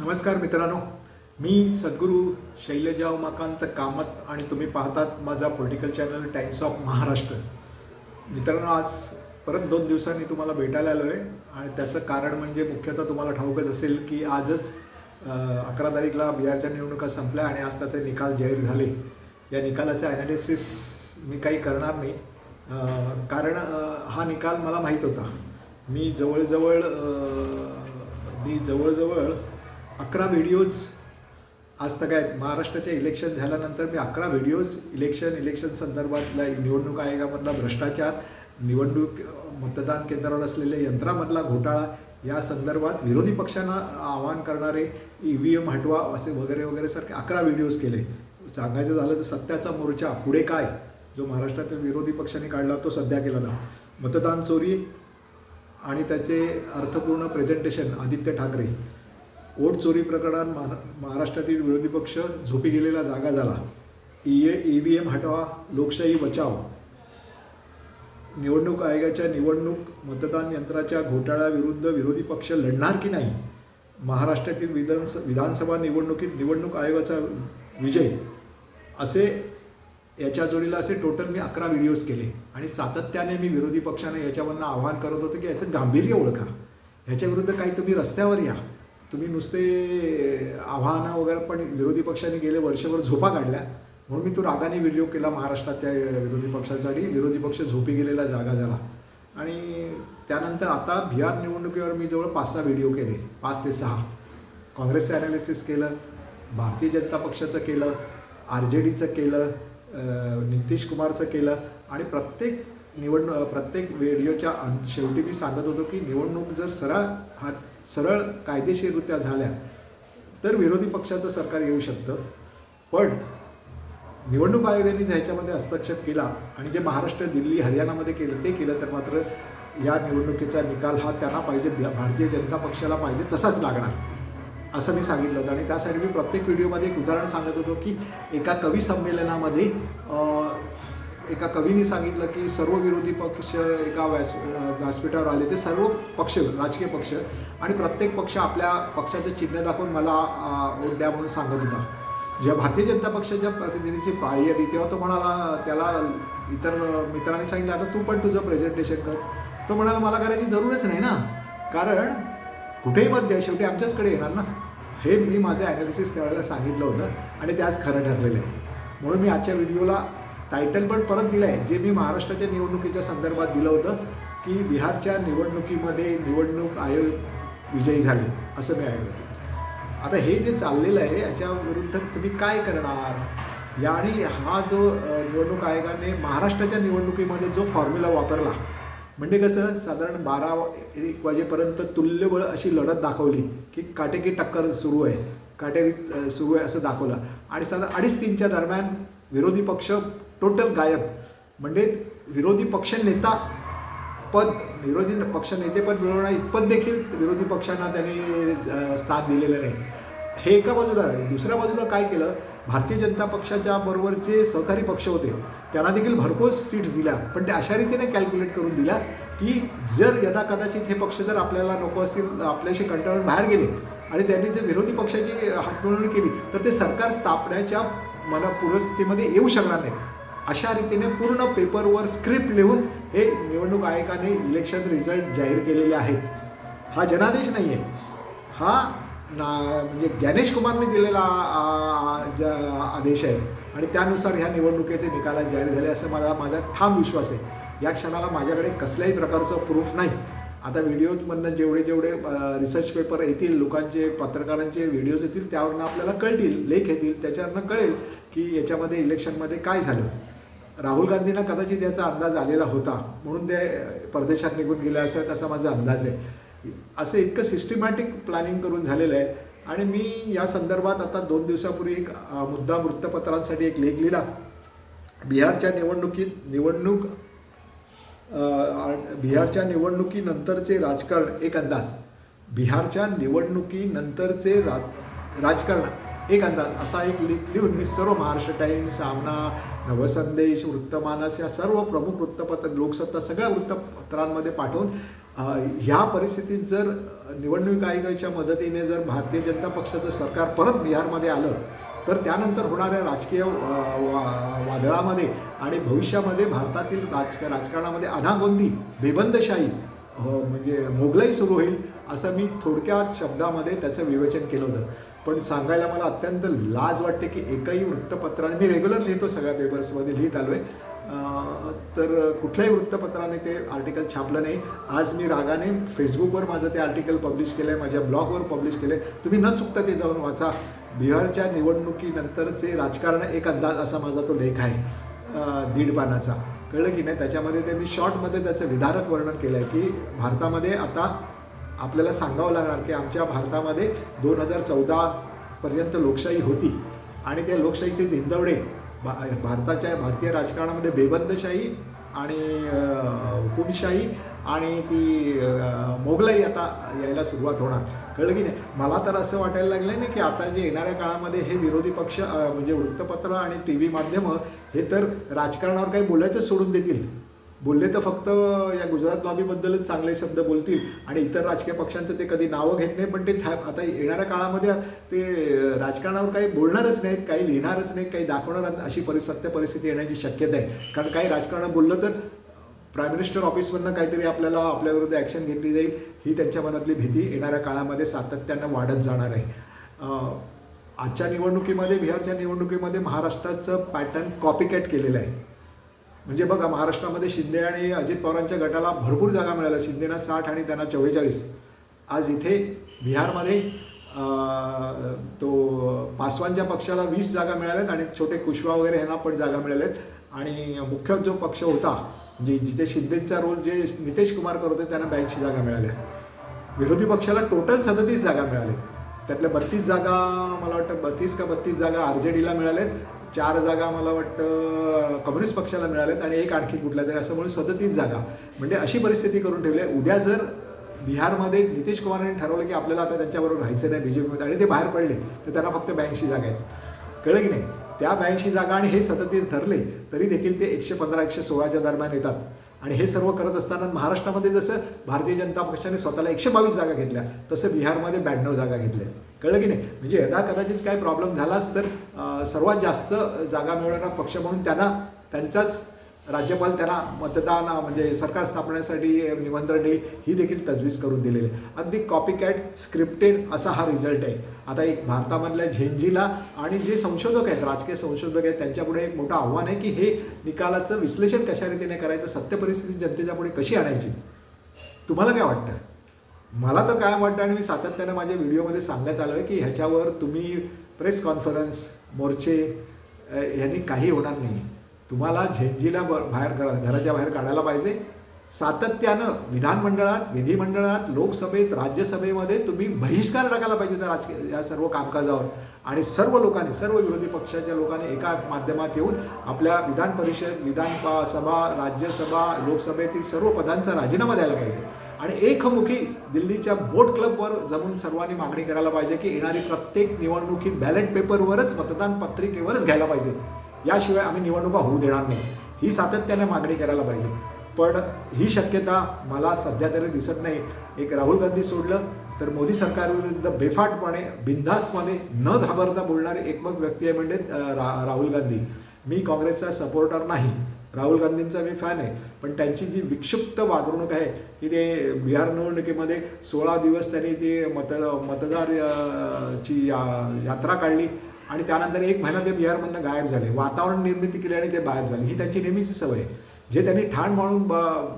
नमस्कार मित्रांनो. मी सद्गुरू शैलजा उमाकांत कामत आणि तुम्ही पाहतात माझा political channel Times of Maharashtra मित्रांनो आज परत दोन दिवसांनी तुम्हाला भेटायला आलो आहे आणि त्याचं कारण म्हणजे मुख्यतः तुम्हाला ठाऊकच असेल की आजच अकरा तारीखला बिहारच्या निवडणुका संपल्या आणि आज त्याचे निकाल जाहीर झाले. या निकालाचे ॲनालिसिस मी काही करणार नाही. कारण हा निकाल मला माहीत होता. मी जवळजवळ मी जवळजवळ अकरा व्हिडिओज आज तर काय महाराष्ट्राचे इलेक्शन झाल्यानंतर मी अकरा व्हिडिओज इलेक्शन इलेक्शन संदर्भातला निवडणूक आयोगामधला भ्रष्टाचार निवडणूक मतदान केंद्रावर असलेल्या यंत्रामधला घोटाळा या संदर्भात विरोधी पक्षांना आवाहन करणारे ई व्ही एम हटवा असे वगैरे वगैरे सारखे अकरा व्हिडिओज केले. सांगायचं झालं तर सत्याचा मोर्चा पुढे काय? जो महाराष्ट्रातील विरोधी पक्षांनी काढला तो सध्या केला ना. मतदान चोरी आणि त्याचे अर्थपूर्ण प्रेझेंटेशन आदित्य ठाकरे. वोट चोरी प्रकरणात महा महाराष्ट्रातील विरोधी पक्ष झोपी गेलेला जागा झाला. E A E V M हटवा लोकशाही बचाव. निवडणूक आयोगाच्या निवडणूक मतदान यंत्राच्या घोटाळ्याविरुद्ध विरोधी पक्ष लढणार की नाही? महाराष्ट्रातील विधानस विधानसभा निवडणुकीत निवडणूक आयोगाचा विजय. असे याच्या जोडीला असे टोटल मी अकरा व्हिडिओज केले. आणि सातत्याने मी विरोधी पक्षाने याच्यावरनं आवाहन करत होतो की याचं गांभीर्य ओळखा. ह्याच्याविरुद्ध काही तुम्ही रस्त्यावर या. तुम्ही नुसते आव्हानं वगैरे पण विरोधी पक्षाने गेले वर्षभर झोपा काढल्या. म्हणून मी तो रागाने व्हिडिओ केला महाराष्ट्रात त्या विरोधी पक्षासाठी. विरोधी पक्ष झोपी गेलेला जागा झाला. आणि त्यानंतर आता बिहार निवडणुकीवर मी जवळ पाच सहा व्हिडिओ केले. पाच ते सहा. काँग्रेसचं ॲनालिसिस केलं भारतीय जनता पक्षाचं केलं आर जे डीचं केलं नितीश कुमारचं केलं. आणि प्रत्येक निवडणूक प्रत्येक व्हिडिओच्या शेवटी मी सांगत होतो की निवडणूक जर सरळ हा सरळ कायदेशीररित्या झाल्या तर विरोधी पक्षाचं सरकार येऊ शकतं. पण निवडणूक आयोगाने जर ह्याच्यामध्ये हस्तक्षेप केला आणि जे महाराष्ट्र दिल्ली हरियाणामध्ये केलं ते केलं तर मात्र या निवडणुकीचा निकाल हा त्यांना पाहिजे भारतीय जनता पक्षाला पाहिजे तसाच लागणार असं मी सांगितलं होतं. आणि त्यासाठी मी प्रत्येक व्हिडिओमध्ये एक उदाहरण सांगत होतो की एका कवी संमेलनामध्ये एका कवीने सांगितलं की सर्व विरोधी पक्ष एका व्यास व्यासपीठावर आले ते सर्व पक्ष राजकीय पक्ष आणि प्रत्येक पक्ष आपल्या पक्षाचं चिन्ह दाखवून मला वोट द्या म्हणून सांगत होता. जेव्हा भारतीय जनता पक्षाच्या प्रतिनिधीची पाळी आली तेव्हा तो म्हणाला त्याला इतर मित्रांनी सांगितलं आता तू पण तुझं प्रेझेंटेशन कर. तो म्हणाला मला करायची जरूरच नाही ना. कारण कुठेही मत द्या शेवटी आमच्याचकडे येणार ना. हे मी माझं ॲनालिसिस त्यावेळेला सांगितलं होतं आणि ते आज खरं ठरलेलं आहे. म्हणून मी आजच्या व्हिडिओला टायटल पण परत दिलं आहे जे मी महाराष्ट्राच्या निवडणुकीच्या संदर्भात दिलं होतं की बिहारच्या निवडणुकीमध्ये निवडणूक आयोग विजयी झाले असं मी ऐकलं आता हे जे चाललेलं आहे याच्याविरुद्ध तुम्ही काय करणार? या आणि हा जो निवडणूक आयोगाने महाराष्ट्राच्या निवडणुकीमध्ये जो फॉर्म्युला वापरला म्हणजे कसं साधारण बारा एक वाजेपर्यंत तुल्यबळ अशी लढत दाखवली की काटेकी टक्कर सुरू आहे काटेरी सुरू आहे असं दाखवलं. आणि साधारण अडीच तीनच्या दरम्यान विरोधी पक्ष टोटल गायब. म्हणजे विरोधी पक्ष नेता पद विरोधी पक्ष नेतेपद मिळवणार पद देखील विरोधी पक्षांना त्यांनी स्थान दिलेलं नाही. हे एका बाजूला आणि दुसऱ्या बाजूला काय केलं? भारतीय जनता पक्षाच्या बरोबरचे सहकारी पक्ष होते त्यांना देखील भरपूर सीट्स दिल्या. पण ते अशा रीतीने कॅल्क्युलेट करून दिल्या की जर यदा कदाचित हे पक्ष जर आपल्याला नको असतील आपल्याशी कंटाळून बाहेर गेले आणि त्यांनी जर विरोधी पक्षाची हातमिळवणी केली तर ते सरकार स्थापण्याच्या मला पूर्वस्थितीमध्ये येऊ शकणार नाही अशा रीतीने पूर्ण पेपरवर स्क्रिप्ट लिहून हे निवडणूक आयोगाने इलेक्शन रिझल्ट जाहीर केलेले आहेत. हा जनादेश नाही आहे हा ना म्हणजे ज्ञानेश कुमारने दिलेला आदेश आहे. आणि त्यानुसार ह्या निवडणुकीचे निकाल जाहीर झाले असं मला माझा ठाम विश्वास आहे. या क्षणाला माझ्याकडे कसल्याही प्रकारचं प्रूफ नाही. आता व्हिडिओजमधनं जेवढे जेवढे रिसर्च पेपर येतील लोकांचे पत्रकारांचे व्हिडिओज येतील त्यावरनं आपल्याला कळतील लेख येतील त्याच्यावरनं कळेल की याच्यामध्ये इलेक्शनमध्ये काय झालं. राहुल गांधींना कदाचित याचा अंदाज आलेला होता. म्हणून ते परदेशात निघून गेले असं असा माझा अंदाज आहे. असं इतकं सिस्टमॅटिक प्लॅनिंग करून झालेलं आहे. आणि मी या संदर्भात आता दोन दिवसापूर्वी एक मुद्दा वृत्तपत्रांसाठी एक लेख लिहिला. बिहारच्या निवडणुकीत निवडणूक बिहारच्या निवडणुकीनंतरचे राजकारण एक अंदाज. बिहारच्या निवडणुकीनंतरचे रा राजकारण. एक अंदाज असा एक लिख लिहून मी सर्व महाराष्ट्र टाइम्स सामना नवसंदेश वृत्तमानस या सर्व प्रमुख वृत्तपत्र लोकसत्ता सगळ्या वृत्तपत्रांमध्ये पाठवून ह्या परिस्थितीत जर निवडणूक आयोगाच्या मदतीने जर भारतीय जनता पक्षाचं सरकार परत बिहारमध्ये आलं तर त्यानंतर होणाऱ्या राजकीय वा- वादळामध्ये आणि भविष्यामध्ये भारतातील राजक राजकारणामध्ये अनागोंदी बेबंदशाही म्हणजे मोगलाई सुरू होईल असं मी थोडक्यात शब्दामध्ये त्याचं विवेचन केलं होतं. पण सांगायला मला अत्यंत लाज वाटते की एकही वृत्तपत्राने मी रेग्युलर लिहितो सगळ्या पेपर्समध्ये लिहित आलो आहे तर कुठल्याही वृत्तपत्राने ते आर्टिकल छापलं नाही. आज मी रागाने फेसबुकवर माझं ते आर्टिकल पब्लिश केलं आहे माझ्या ब्लॉगवर पब्लिश केलं आहे तुम्ही न चुकता ते जाऊन वाचा. बिहारच्या निवडणुकीनंतरचे राजकारण एक अंदाज असा माझा तो लेख आहे. दीड पानाचा. कळलं की नाही? त्याच्यामध्ये ते मी शॉर्टमध्ये त्याचं विधारक वर्णन केलं आहे की भारतामध्ये आता आपल्याला सांगावं लागणार की आमच्या भारतामध्ये दोन हजार चौदापर्यंत लोकशाही होती. आणि त्या लोकशाहीचे धिंदवडे भा भारताच्या भारतीय राजकारणामध्ये बेबंदशाही आणि हुकुमशाही आणि ती मोगलाई आता यायला सुरुवात होणार. कळलं की नाही? मला तर असं वाटायला लागलं ना की आता जे येणाऱ्या काळामध्ये हे विरोधी पक्ष म्हणजे वृत्तपत्र आणि टी व्ही माध्यमं हे तर राजकारणावर काही बोलायचं सोडून देतील. बोलले तर फक्त या गुजरात लॉबीबद्दलच चांगले शब्द बोलतील. आणि इतर राजकीय पक्षांचं ते कधी नावं घेत नाही पण ते था आता येणाऱ्या काळामध्ये ते राजकारणावर काही बोलणारच नाहीत काही लिहिणारच नाहीत काही दाखवणार अशी परि सत्य परिस्थिती येण्याची शक्यता आहे. कारण काही राजकारण बोललं तर प्राईम मिनिस्टर ऑफिसमधनं काहीतरी आपल्याला आपल्याविरुद्ध ॲक्शन घेतली जाईल ही त्यांच्या मनातली भीती येणाऱ्या काळामध्ये सातत्यानं वाढत जाणार आहे. आजच्या निवडणुकीमध्ये बिहारच्या निवडणुकीमध्ये महाराष्ट्राचं पॅटर्न कॉपीकॅट केलेलं आहे. म्हणजे बघा महाराष्ट्रामध्ये शिंदे आणि अजित पवारांच्या गटाला भरपूर जागा मिळाल्या. शिंदेना साठ आणि त्यांना चव्वेचाळीस. आज इथे बिहारमध्ये तो पासवानच्या पक्षाला वीस जागा मिळाल्यात आणि छोटे कुशवा वगैरे यांना पण जागा मिळाल्यात. आणि मुख्य जो पक्ष होता म्हणजे जिथे शिंदेचा रोल जे नितेश कुमार करत होते त्यांना ब्याऐंशी जागा मिळाल्या. विरोधी पक्षाला टोटल सदतीस जागा मिळाल्या त्यातल्या बत्तीस जागा मला वाटतं बत्तीस का बत्तीस जागा आर जे डीला मिळाल्यात. चार जागा मला वाटतं कम्युनिस्ट पक्षाला मिळाल्यात आणि एक आणखी कुठल्या तरी असं म्हणून सदतीस जागा. म्हणजे अशी परिस्थिती करून ठेवली आहे. उद्या जर बिहारमध्ये नितीश कुमारांनी ठरवलं की आपल्याला आता त्यांच्याबरोबर राहायचं नाही बी जे पीमध्ये आणि ते बाहेर पडले तर त्यांना फक्त ब्याऐंशी जागा आहेत. कळलं की नाही? त्या ब्याऐंशी जागा आणि हे सदतीस धरले तरी देखील ते एकशे पंधरा एकशे सोळाच्या दरम्यान येतात. आणि हे सर्व करत असताना महाराष्ट्रामध्ये जसं भारतीय जनता पक्षाने स्वतःला एकशे बावीस जागा घेतल्या तसं बिहारमध्ये ब्याण्णव जागा घेतल्या. कळलं की नाही? म्हणजे यदा कदाचित काय प्रॉब्लेम झालाच तर सर्वात जास्त जागा मिळवणारा पक्ष म्हणून त्यांना त्यांचाच राज्यपाल त्यांना मतदान म्हणजे सरकार स्थापण्यासाठी निमंत्रण देईल ही देखील तजवीज करून दिलेली आहे. अगदी कॉपी कॅट स्क्रिप्टेड असा हा रिझल्ट आहे. आता एक भारतामधल्या झेंजीला आणि जे संशोधक आहेत राजकीय संशोधक आहेत त्यांच्यापुढे एक मोठं आव्हान आहे की हे निकालाचं विश्लेषण कशा रीतीने करायचं सत्य परिस्थिती जनतेच्या पुढे कशी आणायची? तुम्हाला काय वाटतं? मला तर काय वाटतं आणि मी सातत्यानं माझ्या व्हिडिओमध्ये सांगत आलो आहे की ह्याच्यावर तुम्ही प्रेस कॉन्फरन्स मोर्चे यांनी ह्यांनी काही होणार नाही तुम्हाला झेंजीला ब बाहेर घरा घराच्या बाहेर काढायला पाहिजे. सातत्यानं विधानमंडळात विधिमंडळात लोकसभेत राज्यसभेमध्ये तुम्ही बहिष्कार टाकायला पाहिजे त्या राजकीय या सर्व कामकाजावर. आणि सर्व लोकांनी सर्व विरोधी पक्षाच्या लोकांनी एका माध्यमात येऊन आपल्या विधान परिषद विधान सभा राज्यसभा लोकसभेतील सर्व पदांचा राजीनामा द्यायला पाहिजे. आणि एकमुखी दिल्लीच्या बोट क्लबवर जमून सर्वांनी मागणी करायला पाहिजे की येणारी प्रत्येक निवडणुकी बॅलेट पेपरवरच मतदान पत्रिकेवरच घ्यायला पाहिजे. याशिवाय आम्ही निवडणुका होऊ देणार नाही. ही सातत्याने मागणी करायला पाहिजे. पण ही शक्यता मला सध्या तरी दिसत नाही. एक राहुल गांधी सोडलं तर मोदी सरकारविरुद्ध बेफाटपणे बिंदासमध्ये न घाबरता बोलणारी एकमक व्यक्ती आहे म्हणजे रा राहुल गांधी. मी काँग्रेसचा सपोर्टर नाही. राहुल गांधींचा मी फॅन आहे. पण त्यांची जी विक्षिप्त वागणूक आहे की ते बिहार निवडणुकीमध्ये सोळा दिवस त्यांनी ते मत मतदार ची या- यात्रा काढली. आणि त्यानंतर एक महिना ते बिहारमधनं गायब झाले. वातावरण निर्मिती केली आणि ते गायब झाले. ही त्यांची नेहमीची सवय आहे. जे त्यांनी ठाण म्हणून ब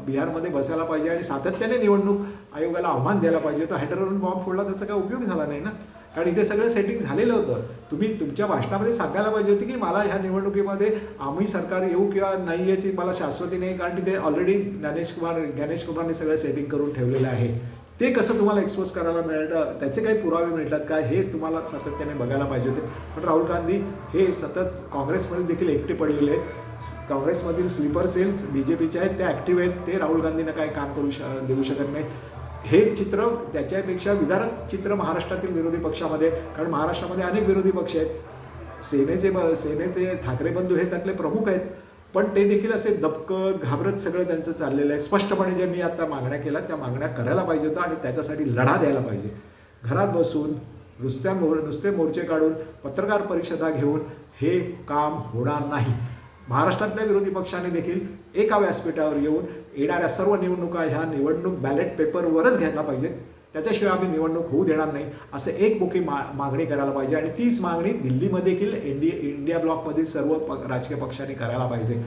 बिहारमध्ये बसायला पाहिजे आणि सातत्याने निवडणूक आयोगाला आव्हान द्यायला पाहिजे तर हायड्रोजन बॉम्ब फोडला त्याचा काही उपयोग झाला नाही ना? कारण इथे सगळं सेटिंग झालेलं होतं. तुम्ही तुमच्या भाषणामध्ये सांगायला पाहिजे होती की मला ह्या निवडणुकीमध्ये आम्ही सरकार येऊ किंवा नाही याची मला शाश्वती नाही कारण तिथे ऑलरेडी ज्ञानेश कुमार ज्ञानेश कुमारने सगळं सेटिंग करून ठेवलेलं आहे. ते कसं तुम्हाला एक्सपोज करायला मिळतं? त्याचे काही पुरावे मिळतात का? हे तुम्हाला सातत्याने बघायला पाहिजे होते. पण राहुल गांधी हे सतत काँग्रेसमध्ये देखील एकटे पडलेले आहेत. काँग्रेसमधील स्लीपर सेल्स बी जे पीचे आहेत ते ॲक्टिव्ह आहेत. ते राहुल गांधींना काय काम करू श देऊ शकत नाहीत. हे चित्र त्याच्यापेक्षा विदारक चित्र महाराष्ट्रातील विरोधी पक्षामध्ये कारण महाराष्ट्रामध्ये अनेक विरोधी पक्ष आहेत. सेनेचे ब सेनेचे ठाकरे बंधू हे त्यातले प्रमुख आहेत. पण ते देखील असे दबकत घाबरत सगळं त्यांचं चाललेलं आहे. स्पष्टपणे जे मी आता मागण्या केल्या त्या मागण्या करायला पाहिजे होतं आणि त्याच्यासाठी लढा द्यायला पाहिजे. घरात बसून नुसत्या मोर नुसते मोर्चे काढून पत्रकार परिषदा घेऊन हे काम होणार नाही. महाराष्ट्रातल्या विरोधी पक्षाने देखील एका व्यासपीठावर येऊन येणाऱ्या सर्व निवडणुका ह्या निवडणूक बॅलेट पेपरवरच घ्यायला पाहिजेत. त्याच्याशिवाय आम्ही निवडणूक होऊ देणार नाही असं एक एकमुखी मा मागणी करायला पाहिजे. आणि तीच मागणी दिल्लीमध्ये देखील इंडिया इंडिया ब्लॉकमधील सर्व प राजकीय पक्षांनी करायला पाहिजे.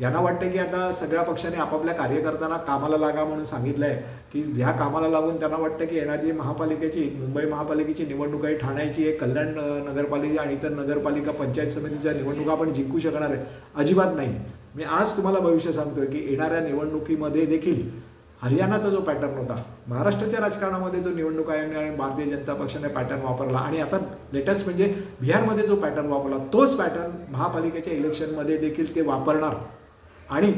यांना वाटतं की आता सगळ्या पक्षांनी आपापल्या कार्यकर्त्यांना कामाला लागा म्हणून सांगितलं आहे की ज्या कामाला लागून त्यांना वाटतं की येणारी महापालिकेची मुंबई महापालिकेची निवडणूक आहे ठाण्याची आहे कल्याण नगरपालिका आणि इतर नगरपालिका पंचायत समितीच्या निवडणुका आपण जिंकू शकणार आहे अजिबात नाही. मी आज तुम्हाला भविष्य सांगतोय की येणाऱ्या निवडणुकीमध्ये देखील हरियाणाचा जो पॅटर्न होता महाराष्ट्राच्या राजकारणामध्ये जो निवडणूक आयोगाने आणि भारतीय जनता पक्षाने पॅटर्न वापरला आणि आता लेटेस्ट म्हणजे बिहारमध्ये जो पॅटर्न वापरला तोच पॅटर्न महापालिकेच्या इलेक्शनमध्ये देखील ते वापरणार. आणि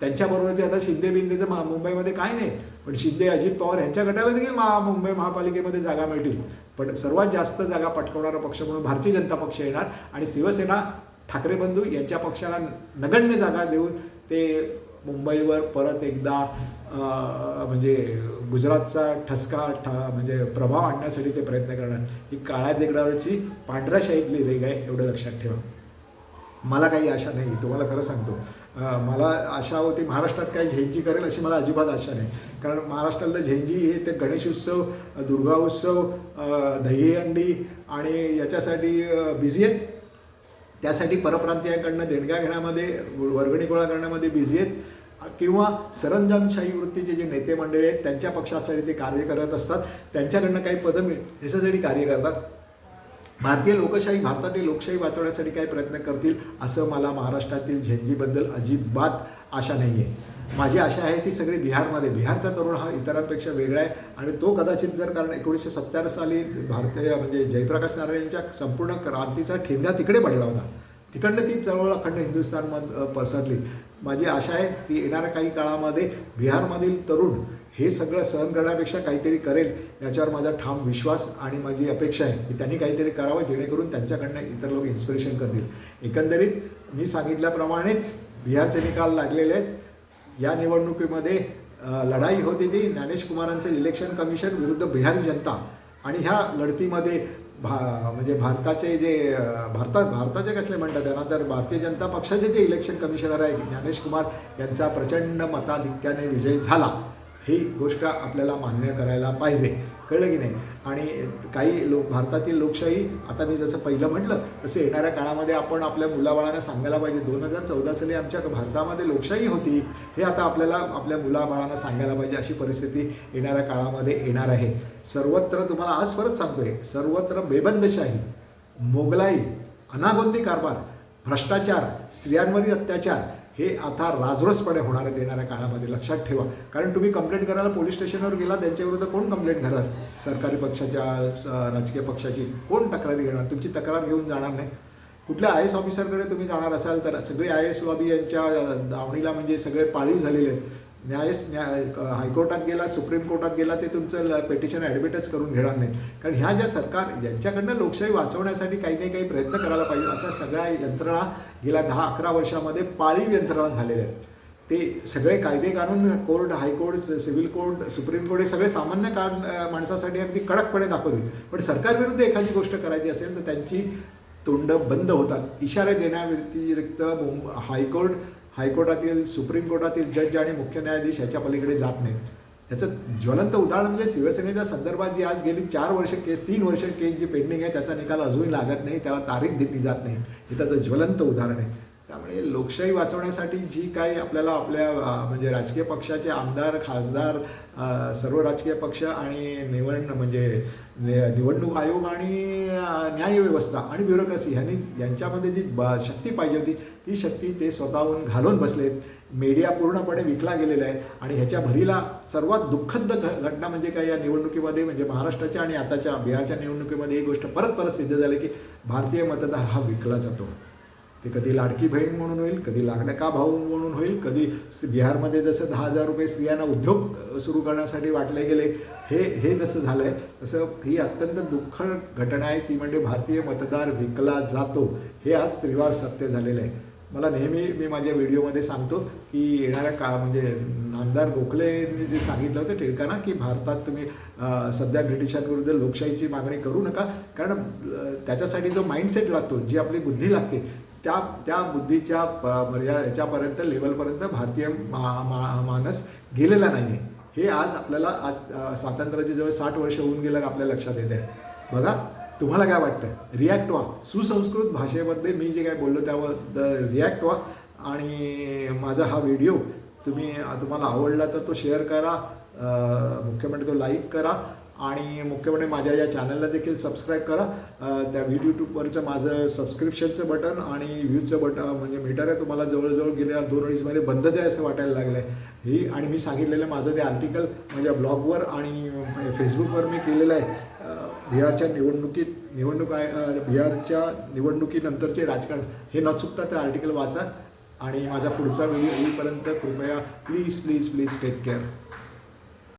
त्यांच्याबरोबरचे आता शिंदे बिंदेचं महा मुंबईमध्ये काय नाही पण शिंदे अजित पवार यांच्या गटाला देखील महा मुंबई महापालिकेमध्ये जागा मिळतील. पण सर्वात जास्त जागा पटकवणारा पक्ष म्हणून भारतीय जनता पक्ष येणार आणि शिवसेना ठाकरे बंधू यांच्या पक्षाला नगण्य जागा देऊन ते मुंबईवर परत एकदा म्हणजे गुजरातचा ठसका ठा म्हणजे प्रभाव आणण्यासाठी ते प्रयत्न करणार. ही काळ्या देगडावरची पांढऱ्याशाहीतली रेग आहे एवढं लक्षात ठेवा. मला काही आशा नाही तुम्हाला खरं सांगतो. मला आशा होती महाराष्ट्रात काही झेंजी करेल अशी मला अजिबात आशा नाही. कारण महाराष्ट्रातलं झेंजी हे ते गणेश उत्सव दुर्गा उत्सव दहीहंडी आणि याच्यासाठी बिझी आहेत. त्यासाठी परप्रांतीयांकडनं देणग्या घेण्यामध्ये वर्गणी गोळा करण्यामध्ये बिझी आहेत. किंवा सरंजामशाही वृत्तीचे जे नेते मंडळी आहेत त्यांच्या पक्षासाठी ते कार्य करत असतात. त्यांच्याकडनं काही पदं मिळ ह्याच्यासाठी कार्य करतात. भारतीय लोकशाही भारतातील लोकशाही वाचवण्यासाठी काही प्रयत्न करतील असं मला महाराष्ट्रातील झेंजीबद्दल अजिबात आशा नाही आहे माझी आशा आहे ती सगळी बिहारमध्ये. बिहारचा तरुण हा इतरांपेक्षा वेगळा आहे आणि तो कदाचित जर कारण एकोणीसशे सत्त्याण्णव साली भारतीय म्हणजे जयप्रकाश नारायण यांच्या संपूर्ण क्रांतीचा ठेंगा तिकडे पडला होता. तिकडनं ती चळवळ अखंड हिंदुस्थानमध्ये पसरली. माझी आशा आहे ती येणाऱ्या काही काळामध्ये बिहारमधील तरुण हे सगळं सहन करण्यापेक्षा काहीतरी करेल याच्यावर माझा ठाम विश्वास आणि माझी अपेक्षा आहे की त्यांनी काहीतरी करावं जेणेकरून त्यांच्याकडनं इतर लोक इन्स्पिरेशन करतील. एकंदरीत मी सांगितल्याप्रमाणेच बिहारचे निकाल लागलेले आहेत. या निवडणुकीमध्ये लढाई होती ती ज्ञानेश कुमारांचं इलेक्शन कमिशन विरुद्ध बिहारी जनता आणि ह्या लढतीमध्ये भा म्हणजे भारताचे जे भारतात भारताचे कसले म्हणतात त्यांना? तर भारतीय जनता पक्षाचे जे इलेक्शन कमिशनर आहे ज्ञानेश कुमार यांचा प्रचंड मताधिक्याने विजय झाला. ही गोष्ट आपल्याला मान्य करायला पाहिजे. कळलं की नाही? आणि काही लोक भारतातील लोकशाही आता मी जसं पहिलं म्हटलं तसं येणाऱ्या काळामध्ये आपण आपल्या मुलाबाळांना सांगायला पाहिजे. दोन हजार चौदा साली आमच्या भारतामध्ये लोकशाही होती. हे आता आपल्याला आपल्या मुलाबाळांना सांगायला पाहिजे अशी परिस्थिती येणाऱ्या काळामध्ये येणार आहे. सर्वत्र तुम्हाला आज परत सांगतोय सर्वत्र बेबंदशाही मोगलाई अनागोंदी कारभार भ्रष्टाचार स्त्रियांवरील अत्याचार हे आता राजरोसपणे होणारे देणाऱ्या येणाऱ्या काळामध्ये. लक्षात ठेवा. कारण तुम्ही कंप्लेंट करायला पोलीस स्टेशनवर गेला त्यांच्याविरुद्ध कोण कंप्लेंट करणार? सरकारी पक्षाच्या राजकीय पक्षाची कोण तक्रारी घेणार? तुमची तक्रार घेऊन जाणार नाही. कुठल्या आय एस ऑफिसरकडे तुम्ही जाणार असाल तर सगळे आय एस लॉबी यांच्या दावणीला म्हणजे सगळे पाळीव झालेले आहेत. न्यायस न्याय हायकोर्टात गेला सुप्रीम कोर्टात गेला ते तुमचं पेटिशन ॲडमिटच करून घेणार नाहीत. कारण ह्या ज्या सरकार यांच्याकडनं लोकशाही वाचवण्यासाठी काही नाही काही प्रयत्न करायला पाहिजे अशा सगळ्या यंत्रणा गेल्या दहा अकरा वर्षामध्ये पाळीव यंत्रणा झालेल्या आहेत. ते सगळे कायदे कानून court high court civil court supreme court हे सगळे सामान्य का माणसासाठी अगदी कडकपणे दाखवतील. पण सरकारविरुद्ध एखादी गोष्ट करायची असेल तर त्यांची तोंड बंद होतात. इशारे देण्याव्यतिरिक्त मुंब हायकोर्ट हायकोर्टातील सुप्रीम कोर्टातील जज आणि मुख्य न्यायाधीश याच्या पलीकडे जात नाहीत. याचं ज्वलंत उदाहरण म्हणजे शिवसेनेच्या संदर्भात जी आज गेली चार वर्ष केस तीन वर्ष केस जी पेंडिंग आहे त्याचा निकाल अजूनही लागत नाही त्याला तारीख दिली जात नाही. हे त्याचं ज्वलंत उदाहरण आहे. त्यामुळे लोकशाही वाचवण्यासाठी जी काही आपल्याला आपल्या म्हणजे राजकीय पक्षाचे आमदार खासदार सर्व राजकीय पक्ष आणि निवड म्हणजे निवडणूक आयोग आणि न्यायव्यवस्था आणि ब्युरोक्रसी ह्यांनी यांच्यामध्ये जी ब शक्ती पाहिजे होती ती शक्ती ते स्वतःहून घालून बसलेत. मीडिया पूर्णपणे विकला गेलेला आहे आणि ह्याच्या भरीला सर्वात दुःखद घटना म्हणजे काय? या निवडणुकीमध्ये म्हणजे महाराष्ट्राच्या आणि आताच्या बिहारच्या निवडणुकीमध्ये ही गोष्ट परत परत सिद्ध झाली की भारतीय मतदार हा विकला जातो. ते कधी लाडकी बहीण म्हणून होईल कधी लाकड्या का भाऊ म्हणून होईल कधी बिहारमध्ये जसं दहा हजार रुपये स्त्रियांना उद्योग सुरू करण्यासाठी वाटले गेले हे हे जसं झालं आहे तसं ही अत्यंत दुःखद घटना आहे. ती म्हणजे भारतीय मतदार विकला जातो हे आज त्रिवार सत्य झालेलं आहे. मला नेहमी मी माझ्या व्हिडिओमध्ये सांगतो की येणाऱ्या का म्हणजे नामदार गोखलेंनी जे सांगितलं होतं टिळकांना की भारतात तुम्ही सध्या ब्रिटिशांविरुद्ध लोकशाहीची मागणी करू नका. कारण त्याच्यासाठी जो माइंडसेट लागतो जी आपली बुद्धी लागते त्या त्या बुद्धीच्या प याच्यापर्यंत लेवलपर्यंत भारतीय मा मा मानस गेलेला नाही आहे हे आज आपल्याला आज स्वातंत्र्याचे जवळ साठ वर्ष होऊन गेल्यावर आपल्या लक्षात येत आहे बघा तुम्हाला काय वाटतं रिॲक्ट व्हा. सुसंस्कृत भाषेमध्ये मी जे काय बोललो त्यावर रिॲक्ट व्हा. आणि माझा हा व्हिडिओ तुम्ही तुम्हाला आवडला तर तो शेअर करा. मुख्य म्हणजे तो लाईक करा. आणि मुख्य म्हणजे माझ्या या चॅनलला देखील सबस्क्राईब करा. त्या त्या यूट्यूबवरचं माझं सबस्क्रिप्शनचं बटन आणि व्ह्यूजचं बटन म्हणजे मीटर आहे तुम्हाला जवळजवळ गेल्या दोन अडीच महिने बंद आहे असं वाटायला लागलं आहे ही आणि मी सांगितलेलं माझं ते आर्टिकल माझ्या ब्लॉगवर आणि फेसबुकवर मी केलेलं आहे. बिहारच्या निवडणुकीत निवडणूक आय बिहारच्या निवडणुकीनंतरचे राजकारण हे न चुकता ते आर्टिकल वाचा. आणि माझा पुढचा व्हिडिओ येईपर्यंत कृपया please please please take care